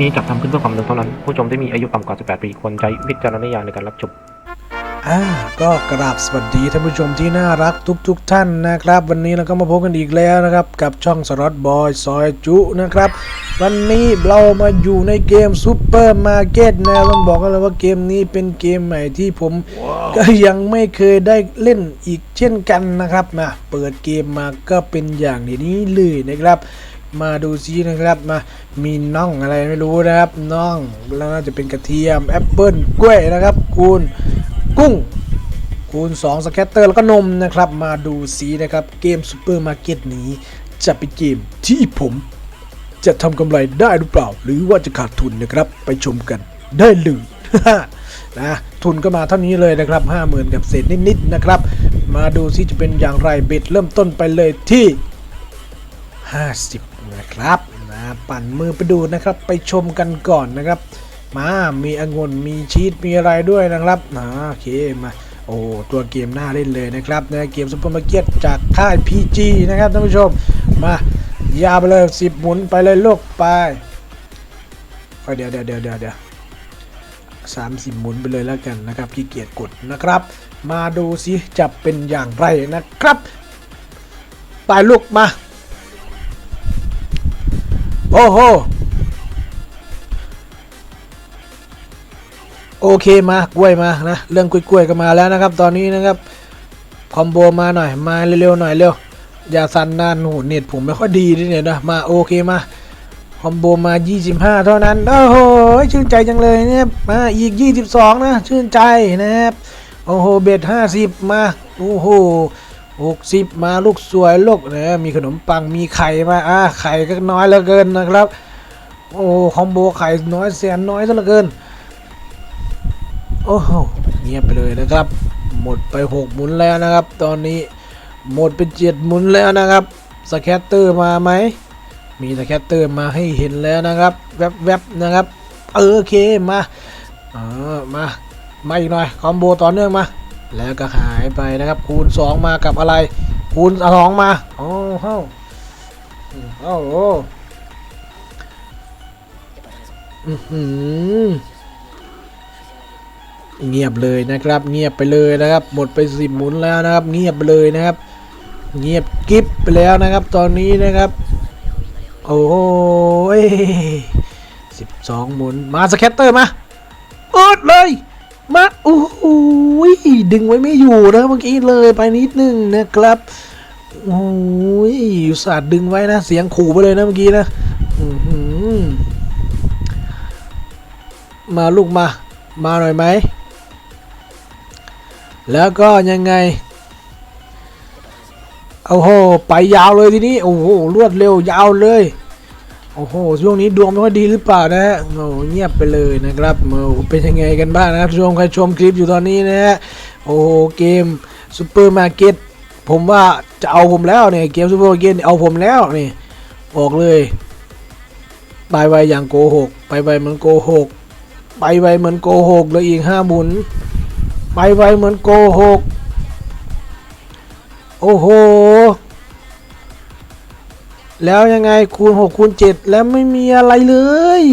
นี้จัดทำขึ้นเพื่อความบันเทิงเท่านั้น ผู้ชมที่มีอายุต่ำกว่า 18 ปีควรใช้วิจารณญาณในการรับชม อ่าก็กราบสวัสดีท่านผู้ชมที่น่ารักทุกๆทท่านนะครับ วันนี้เราก็มาพบกันอีกแล้วนะครับ กับช่องสล็อตบอยซอยจุนะครับ วันนี้เรามาอยู่ในเกมซูเปอร์มาร์เก็ตนะต้องบอกกันเลยว่าเกมนี้เป็นเกมใหม่ที่ผม ก็ยังไม่เคยได้เล่นอีกเช่นกันนะครับมาเปิดเกมมาก็เป็นอย่างนี้เลยนะครับ มาดูซินะครับมามีน่องอะไรไม่รู้นะครับน่องแล้วน่าจะเป็นกระเทียมแอปเปิลกล้วยนะครับ คูณกุ้ง คูณ 2 สแคตเตอร์แล้วก็นมนะครับ มาดูสีนะครับเกมซูเปอร์มาร์เก็ตนี้ จะเป็นเกมที่ผมจะทำกำไรได้หรือเปล่า หรือว่าจะขาดทุนนะครับไปชมกันได้เลยนะทุนก็มาเท่านี้เลยนะครับ50,000กับเศษนิดๆนะครับ มาดูซิจะเป็นอย่างไรเบ็ดเริ่มต้นไปเลยที่ 50 นะครับนะปั่นมือไปดูนะครับ ไปชมกันก่อนนะครับ มามีองุ่นมีชีสมีอะไรด้วยนะครับอ่าโอเคมาโอ้ตัวเกมน่าเล่นเลยนะครับนะเกมซุปเปอร์มาร์เก็ตจากค่าย PG นะครับท่านผู้ชมมายาไปเลย10หมุนไปเลยลูกไปเดี๋ยวเดี๋ยวเดี๋ยวเดี๋ยวเดี๋ยวสามสิบหมุนไปเลยแล้วกันนะครับขี้เกียจกดนะครับ มาดูสิจะเป็นอย่างไรนะครับไปลูกมา โอ้โห โอเคมากล้วยมานะ เรื่องกล้วยๆก็มาแล้วนะครับ ตอนนี้นะครับ คอมโบมาหน่อย มาเร็วๆหน่อยเร็ว อย่าสั่นนานโหเน็ตผมไม่ค่อยดีนี่เนี่ยนะ มาโอเคมา คอมโบมา 25 เท่านั้น โอ้โห ชื่นใจจังเลยนะครับ มาอีก 22 นะ ชื่นใจนะครับ โอ้โห เบ็ด50 มา โอ้โห 60มาลูกสวยลูกนะมีขนมปังมีไข่มาอ่าไข่ก็น้อยเหลือเกินนะครับ โอ้คอมโบไข่น้อยแสนน้อยซะเหลือเกิน โอ้โหเงียบไปเลยนะครับ หมดไป6หมุนแล้วนะครับ ตอนนี้หมดเป็นเจ็ดหมุนแล้วนะครับสแคตเตอร์มาไหมมีสแคตเตอร์มาให้เห็นแล้วนะครับแวบๆนะครับเออโอเคมาเออมามาอีกหน่อยคอมโบต่อเนื่องมา แล้วก็หายไปนะครับ คูณ 2 มากับอะไร คูณสองมาโอ้โหโอ้โหเงียบเลยนะครับ เงียบไปเลยนะครับ หมดไปสิบหมุนแล้วนะครับ เงียบไปเลยนะครับ เงียบกิ๊บไปแล้วนะครับ ตอนนี้นะครับ โอ้ยสิบสองหมุนมาสแคตเตอร์มาอดเลย มาอ้ ดึงไว้ไม่อยู่นะเมื่อกี้เลยไปนิดนึงนะครับโอ้ยอุตส่าห์ดึงไว้นะ เสียงขู่ไปเลยนะเมื่อกี้นะมาลูกมา มาหน่อยไหม แล้วก็ยังไงโอ้โห ไปยาวเลยทีนี้ โอ้โห รวดเร็วยาวเลย โอ้โห ช่วงนี้ดวงไม่ค่อยดีหรือเปล่านะฮะโอ้เงียบไปเลยนะครับโอ้โหเป็นยังไงกันบ้างนะครับชมใครชมคลิปอยู่ตอนนี้นะฮะ โอ้โหเกมซูเปอร์มาร์เก็ตผมว่าจะเอาผมแล้วเนี่ยเกมซูเปอร์มาร์เก็ตเอาผมแล้วนี่บอกเลยไปไวอย่างโกหกไปไวเหมือนโกหกไปไวเหมือนโกหกเลยอีกห้าหมุน ไปไวเหมือนโกหกโอ้โห แล้วยังไงคูณ6คูณ7แล้วไม่มีอะไรเลย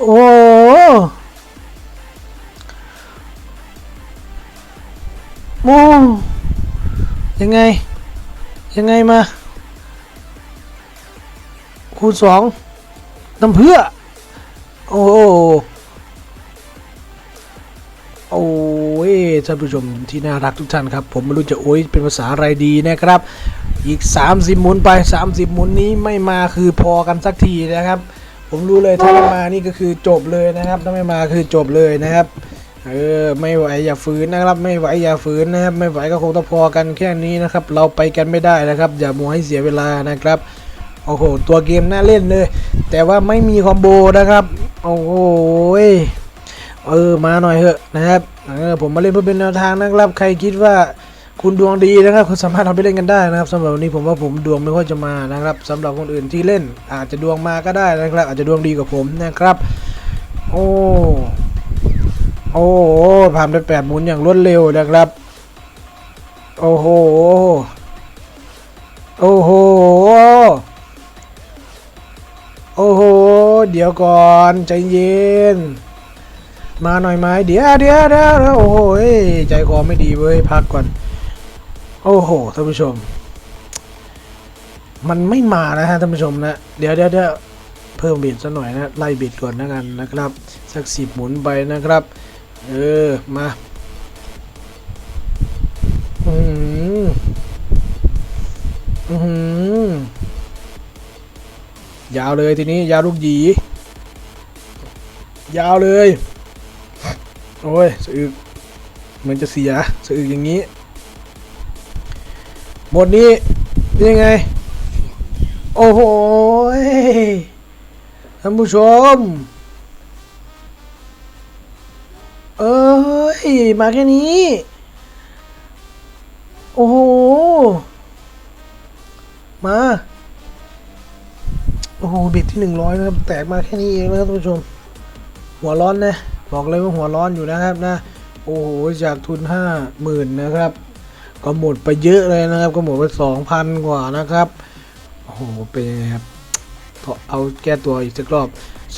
โอ้ โหโอ้ยังไง ยังไงมา คูณ2น้ำเพื่อ โอ้โหโอ้ยท่านผู้ชมที่น่ารักทุกท่านครับ ผมไม่รู้จะโอ้ยเป็นภาษาอะไรดีนะครับ อีก 30หมุนไป 30หมุนนี้ไม่มาคือพอกันสักทีนะครับ ผมรู้เลยถ้าไม่มานี่ก็คือจบเลยนะครับ ถ้าไม่มาคือจบเลยนะครับ เออไม่ไหวอย่าฝืนนะครับ ไม่ไหวอย่าฝืนนะครับ ไม่ไหวก็คงต้องพอกันแค่นี้นะครับ เราไปกันไม่ได้นะครับ อย่ามัวให้เสียเวลานะครับโอ้โหตัวเกมน่าเล่นเลย แต่ว่าไม่มีคอมโบนะครับโอ้โหเออมาหน่อยเถอะนะครับเออผมมาเล่นเพื่อเป็นแนวทางนะครับ ใครคิดว่าคุณดวงดีนะครับคุณสามารถเอาไปเล่นกันได้นะครับสำหรับวันนี้ผมว่าผมดวงไม่ค่อยจะมานะครับสำหรับคนอื่นที่เล่น อาจจะดวงมาก็ได้นะครับ อาจจะดวงดีกว่าผมนะครับ โอ้ โอ้โหผ่านไปแปดหมุนอย่างรวดเร็วนะครับ โอ้โห โอ้โห โอ้โห เดี๋ยวก่อนใจเย็น มาหน่อยไหมเดี๋ยวเดี๋ยวเดี๋ยวโอ้โหใจคอไม่ดีเว้ยพักก่อน โอ้โหท่านผู้ชม มันไม่มานะฮะท่านผู้ชมนะ เดี๋ยวเดี๋ยวเดี๋ยวเพิ่มบิดซะหน่อยนะ ไล่บิดก่อนนะกันนะครับ สักสิบหมุนไปนะครับ เออ มาอืมอืมยาวเลยทีนี้ ยาวลูกหยี ยาวเลย โอ้ยสะอึกเหมือนจะเสียสะอึกอย่างนี้หมดนี้เป็นยังไง โอ้โหท่านผู้ชม เอ้ย มาแค่นี้ โอ้โห มา โอ้โห บิดที่หนึ่งร้อยนะครับ แตกมาแค่นี้เองนะครับท่านผู้ชม หัวร้อนนะ บอกเลยว่าหัวร้อนอยู่นะครับนะ โอ้โห จากทุนห้าหมื่นนะครับ ก็หมดไปเยอะเลยนะครับ ก็หมดไปสองพันกว่านะครับ โอ้โห เป็นยังไงครับ เอาแก้ตัวอีกสักรอบ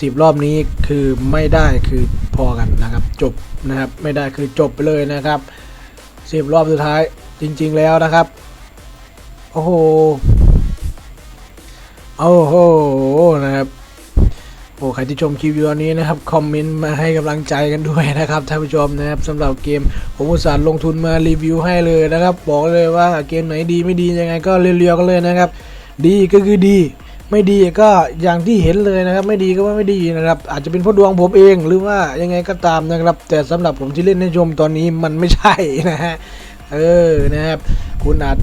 สิบรอบนี้คือไม่ได้คือพอกันนะครับ จบนะครับไม่ได้คือจบไปเลยนะครับสิบรอบสุดท้ายจริง ๆแล้วนะครับโอ้โหโอ้โหนะครับโอ้ใครที่ชมคลิปอยู่ตอนนี้นะครับคอมเมนต์มาให้กำลังใจกันด้วยนะครับท่านผู้ชมนะครับสำหรับเกมผมอุตส่าห์ลงทุนมารีวิวให้เลยนะครับ บอกเลยว่าเกมไหนดีไม่ดียังไงก็เรียวๆกันเลยนะครับ ดีก็คือดี ไม่ดีก็อย่างที่เห็นเลยนะครับ ไม่ดีก็ว่าไม่ดีนะครับ อาจจะเป็นเพราะดวงผมเองหรือว่ายังไงก็ตามนะครับ แต่สำหรับผมที่เล่นให้ชมตอนนี้มันไม่ใช่นะฮะเออนะครับ คุณอาจ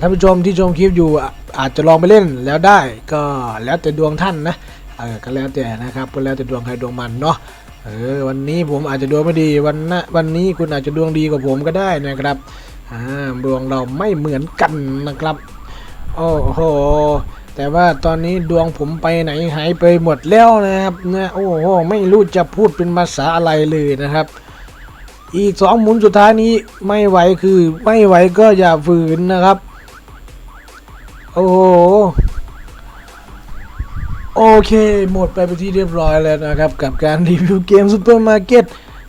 ท่านผู้ชมที่ชมคลิปอยู่อาจจะลองไปเล่นแล้วได้ก็แล้วแต่ดวงท่านนะเออก็แล้วแต่นะครับก็แล้วแต่ดวงใครดวงมันเนาะเออวันนี้ผมอาจจะดวงไม่ดีวันน้าวันนี้คุณอาจจะดวงดีกว่าผมก็ได้นะครับอ่าดวงเราไม่เหมือนกันนะครับโอ้โห แต่ว่าตอนนี้ดวงผมไปไหนหายไปหมดแล้วนะครับนะโอ้โหไม่รู้จะพูดเป็นภาษาอะไรเลยนะครับ อีกสองหมุนสุดท้ายนี้ไม่ไหวคือไม่ไหวก็อย่าฝืนนะครับ โอ้โหโอเค หมดไปเป็นที่เรียบร้อยแล้วนะครับ กับการรีวิวเกมซูเปอร์มาร์เก็ต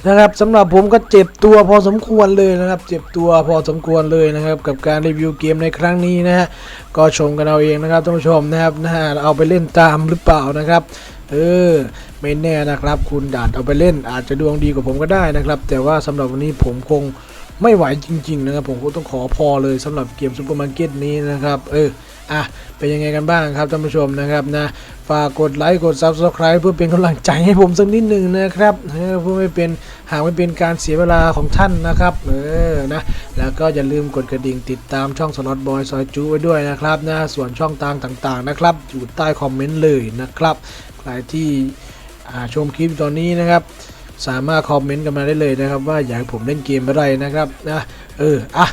นะครับสำหรับผมก็เจ็บตัวพอสมควรเลยนะครับ เจ็บตัวพอสมควรเลยนะครับ กับการรีวิวเกมในครั้งนี้นะฮะก็ชมกันเอาเองนะครับท่านผู้ชมนะครับนะฮะเอาไปเล่นตามหรือเปล่านะครับเออไม่แน่นะครับ คุณดาดเอาไปเล่นอาจจะดวงดีกว่าผมก็ได้นะครับ แต่ว่าสำหรับวันนี้ผมคง ไม่ไหวจริง ๆ นะครับ ผมก็ต้องขอพอเลยสำหรับเกมซูเปอร์มาร์เก็ตนี้นะครับ เอออะเป็นยังไงกันบ้างครับท่านผู้ชมนะครับนะฝากกดไลค์กด Subscribe เพื่อเป็นกำลังใจให้ผมสักนิดหนึ่งนะครับเพื่อไม่เป็นหากไม่เป็นการเสียเวลาของท่านนะครับเออนะแล้วก็อย่าลืมกดกระดิ่งติดตามช่องสล็อตบอยซอยจูไว้ด้วยนะครับนะส่วนช่องทางต่างๆนะครับ อยู่ใต้คอมเมนต์เลยนะครับ ใครที่ชมคลิปตอนนี้นะครับ สามารถคอมเมนต์กันมาได้เลยนะครับ ว่าอยากผมเล่นเกมอะไรนะครับนะเอออะ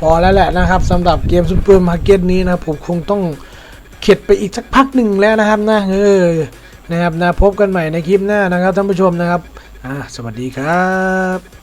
พอแล้วแหละนะครับสำหรับเกมซูเปอร์มาร์เก็ตนี้นะผมคงต้องเข็ดไปอีกสักพักหนึ่งแล้วนะครับนะเออนะครับนะพบกันใหม่ในคลิปหน้านะครับท่านผู้ชมนะครับอะสวัสดีครับ